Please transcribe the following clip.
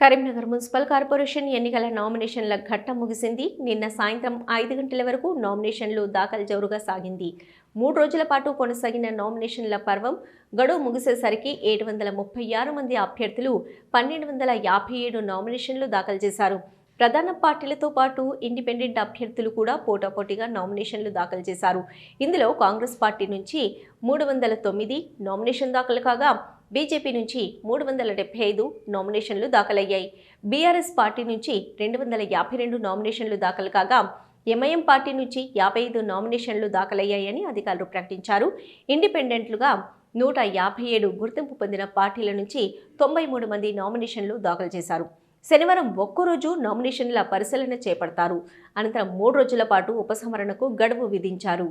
Karimnagar municipal corporation ఎన్నికల నామినేషన్ల ఘట్టం ముగిసింది. నిన్న సాయంత్రం ఐదు గంటల వరకు నామినేషన్లు దాఖలు జోరుగా సాగింది. మూడు రోజుల పాటు కొనసాగిన నామినేషన్ల పర్వం గడువు ముగిసేసరికి ఏడు వందల ముప్పై ఆరు మంది అభ్యర్థులు పన్నెండు వందల యాభై ఏడు నామినేషన్లు దాఖలు చేశారు. ప్రధాన పార్టీలతో పాటు ఇండిపెండెంట్ అభ్యర్థులు కూడా పోటాపోటీగా నామినేషన్లు దాఖలు చేశారు. ఇందులో కాంగ్రెస్ పార్టీ నుంచి మూడు వందల తొమ్మిది నామినేషన్ దాఖలు కాగా బీజేపీ నుంచి మూడు వందల డెబ్బై ఐదు నామినేషన్లు దాఖలయ్యాయి. బీఆర్ఎస్ పార్టీ నుంచి రెండు వందల యాభై రెండు నామినేషన్లు దాఖలు కాగా ఎంఐఎం పార్టీ నుంచి యాభై ఐదు నామినేషన్లు దాఖలయ్యాయని అధికారులు ప్రకటించారు. ఇండిపెండెంట్లుగా నూట యాభై ఏడు గుర్తింపు పొందిన పార్టీల నుంచి తొంభై మూడు మంది నామినేషన్లు దాఖలు చేశారు. శనివారం ఒక్కరోజు నామినేషన్ల పరిశీలన చేపడతారు. అనంతరం మూడు రోజుల పాటు ఉపసంహరణకు గడువు విధించారు.